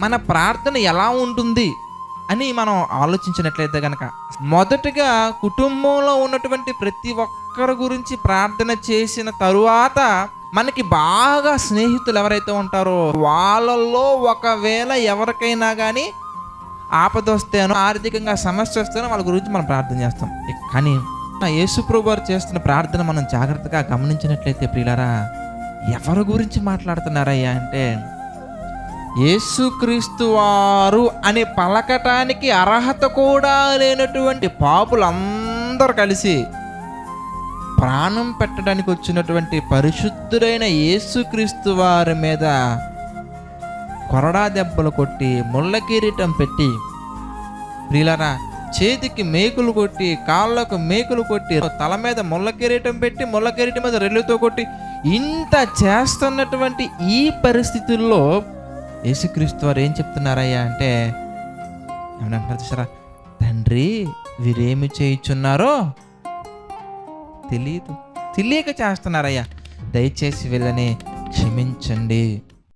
మన ప్రార్థన ఎలా ఉంటుంది అని మనం ఆలోచించినట్లయితే కనుక మొదటగా కుటుంబంలో ఉన్నటువంటి ప్రతి ఒక్కరి గురించి ప్రార్థన చేసిన తరువాత మనకి బాగా స్నేహితులు ఎవరైతే ఉంటారో వాళ్ళల్లో ఒకవేళ ఎవరికైనా కానీ ఆపద వస్తేనో ఆర్థికంగా సమస్య వస్తేనో వాళ్ళ గురించి మనం ప్రార్థన చేస్తాం. కానీ యేసుప్రభు వారు చేస్తున్న ప్రార్థన మనం జాగ్రత్తగా గమనించినట్లయితే ప్రియులరా ఎవరి గురించి మాట్లాడుతున్నారయ్యా అంటే యేసుక్రీస్తు వారు అని పలకటానికి అర్హత కూడా లేనటువంటి పాపులందరూ కలిసి ప్రాణం పెట్టడానికి వచ్చినటువంటి పరిశుద్ధుడైన యేసుక్రీస్తు వారి మీద కొరడా దెబ్బలు కొట్టి ముళ్ళ కిరీటం పెట్టి ప్రియులరా చేతికి మేకులు కొట్టి కాళ్ళకు మేకులు కొట్టి తల మీద ముళ్ళ కిరీటం పెట్టి ముళ్ళ కిరీటం మీద రెల్లుతో కొట్టి ఇంత చేస్తున్నటువంటి ఈ పరిస్థితుల్లో యేసుక్రీస్తు వారు ఏం చెప్తున్నారయ్యా అంటే ఏమన్నా చూసారా? తండ్రి వీరేమి చేయుచున్నారో తెలియదు తెలియక చేస్తున్నారయ్యా. దయచేసి వీళ్ళని క్షమించండి.